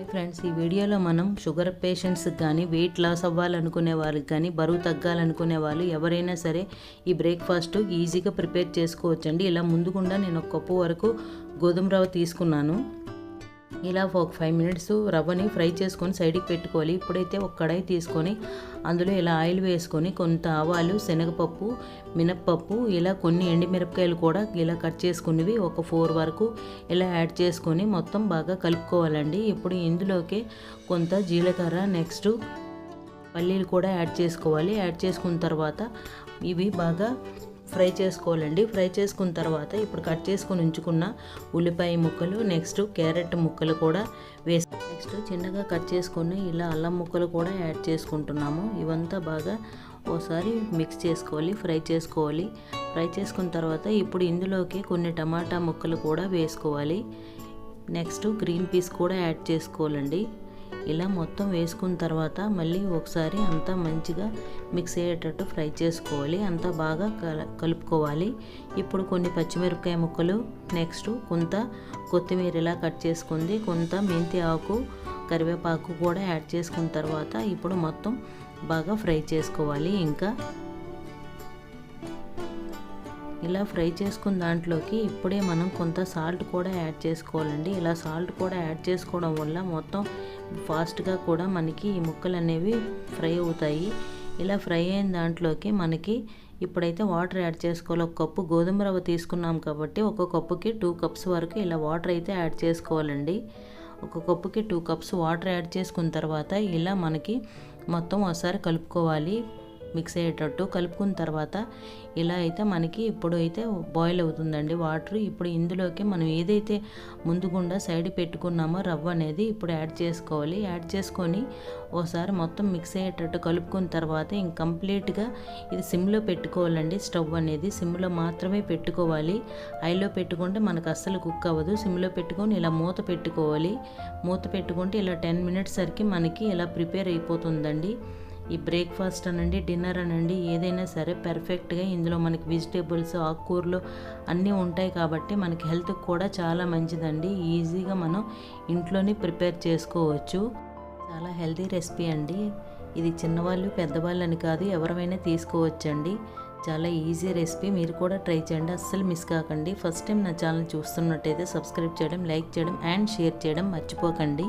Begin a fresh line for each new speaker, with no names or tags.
Hi friends ఈ వీడియోలో మనం షుగర్ పేషెంట్స్కి కానీ వెయిట్ లాస్ అవ్వాలనుకునే వాళ్ళకి కానీ బరువు తగ్గాలనుకునే వాళ్ళు ఎవరైనా సరే ఈ బ్రేక్ఫాస్ట్ ఈజీగా ప్రిపేర్ చేసుకోవచ్చండి. ఇలా ముందుకుండా నేను ఒక కప్పు వరకు గోధుమ రవ్వ తీసుకున్నాను. ఇలా ఒక ఫైవ్ మినిట్స్ రవ్వని ఫ్రై చేసుకొని సైడ్కి పెట్టుకోవాలి. ఇప్పుడైతే ఒక కడాయి తీసుకొని అందులో ఇలా ఆయిల్ వేసుకొని కొంత ఆవాలు శనగపప్పు మినప్పప్పు ఇలా కొన్ని ఎండిమిరపకాయలు కూడా ఇలా కట్ చేసుకునేవి ఒక ఫోర్ వరకు ఇలా యాడ్ చేసుకొని మొత్తం బాగా కలుపుకోవాలండి. ఇప్పుడు ఇందులోకి కొంత జీలకర్ర నెక్స్ట్ పల్లీలు కూడా యాడ్ చేసుకోవాలి. యాడ్ చేసుకున్న తర్వాత ఇవి బాగా ఫ్రై చేసుకోవాలండి. ఫ్రై చేసుకున్న తర్వాత ఇప్పుడు కట్ చేసుకొని ఉంచుకున్న ఉల్లిపాయ ముక్కలు నెక్స్ట్ క్యారెట్ ముక్కలు కూడా వేసి నెక్స్ట్ చిన్నగా కట్ చేసుకొని ఇలా అల్లం ముక్కలు కూడా యాడ్ చేసుకుంటున్నాము. ఇవంతా బాగా ఓసారి మిక్స్ చేసుకోవాలి ఫ్రై చేసుకోవాలి. ఫ్రై చేసుకున్న తర్వాత ఇప్పుడు ఇందులోకి కొన్ని టమాటా ముక్కలు కూడా వేసుకోవాలి. నెక్స్ట్ గ్రీన్ పీస్ కూడా యాడ్ చేసుకోవాలండి. ఇలా మొత్తం వేసుకున్న తర్వాత మళ్ళీ ఒకసారి అంతా మంచిగా మిక్స్ అయ్యేటట్టు ఫ్రై చేసుకోవాలి. అంతా బాగా కల కలుపుకోవాలి. ఇప్పుడు కొన్ని పచ్చిమిరపకాయ ముక్కలు నెక్స్ట్ కొంత కొత్తిమీర ఇలా కట్ చేసుకుంది. కొంత మెంతి ఆకు కరివేపాకు కూడా యాడ్ చేసుకున్న తర్వాత ఇప్పుడు మొత్తం బాగా ఫ్రై చేసుకోవాలి. ఇంకా ఇలా ఫ్రై చేసుకున్న దాంట్లోకి ఇప్పుడే మనం కొంత సాల్ట్ కూడా యాడ్ చేసుకోవాలండి. ఇలా సాల్ట్ కూడా యాడ్ చేసుకోవడం వల్ల మొత్తం ఫాస్ట్గా కూడా మనకి ఈ ముక్కలు అనేవి ఫ్రై అవుతాయి. ఇలా ఫ్రై అయిన దాంట్లోకి మనకి ఇప్పుడైతే వాటర్ యాడ్ చేసుకోవాలి. ఒక కప్పు గోధుమ రవ్వ తీసుకున్నాం కాబట్టి ఒక కప్పుకి టూ కప్స్ వరకు ఇలా వాటర్ అయితే యాడ్ చేసుకోవాలండి. ఒక కప్పుకి టూ కప్స్ వాటర్ యాడ్ చేసుకున్న తర్వాత ఇలా మనకి మొత్తం ఒకసారి కలుపుకోవాలి. మిక్స్ అయ్యేటట్టు కలుపుకున్న తర్వాత ఇలా అయితే మనకి ఇప్పుడు అయితే బాయిల్ అవుతుందండి. వాటర్ ఇప్పుడు ఇందులోకి మనం ఏదైతే ముందుగుండా సైడ్ పెట్టుకున్నామో రవ్వ అనేది ఇప్పుడు యాడ్ చేసుకోవాలి. యాడ్ చేసుకొని ఒకసారి మొత్తం మిక్స్ అయ్యేటట్టు కలుపుకున్న తర్వాత ఇంక కంప్లీట్గా ఇది సిమ్లో పెట్టుకోవాలండి. స్టవ్ అనేది సిమ్లో మాత్రమే పెట్టుకోవాలి. ఐలో పెట్టుకుంటే మనకు అస్సలు కుక్ అవ్వదు. సిమ్లో పెట్టుకొని ఇలా మూత పెట్టుకోవాలి. మూత పెట్టుకుంటే ఇలా టెన్ మినిట్స్ సరికి మనకి ఇలా ప్రిపేర్ అయిపోతుందండి. ఈ బ్రేక్ఫాస్ట్ అనండి డిన్నర్ అనండి ఏదైనా సరే పర్ఫెక్ట్గా ఇందులో మనకి వెజిటేబుల్స్ ఆకుకూరలు అన్నీ ఉంటాయి కాబట్టి మనకి హెల్త్కి కూడా చాలా మంచిదండి. ఈజీగా మనం ఇంట్లోనే ప్రిపేర్ చేసుకోవచ్చు. చాలా హెల్తీ రెసిపీ అండి. ఇది చిన్నవాళ్ళు పెద్దవాళ్ళు అని కాదు ఎవరైనా తీసుకోవచ్చండి. చాలా ఈజీ రెసిపీ మీరు కూడా ట్రై చేయండి. అస్సలు మిస్ కాకండి. ఫస్ట్ టైం నా ఛానల్ చూస్తున్నట్టయితే సబ్స్క్రైబ్ చేయడం లైక్ చేయడం అండ్ షేర్ చేయడం మర్చిపోకండి.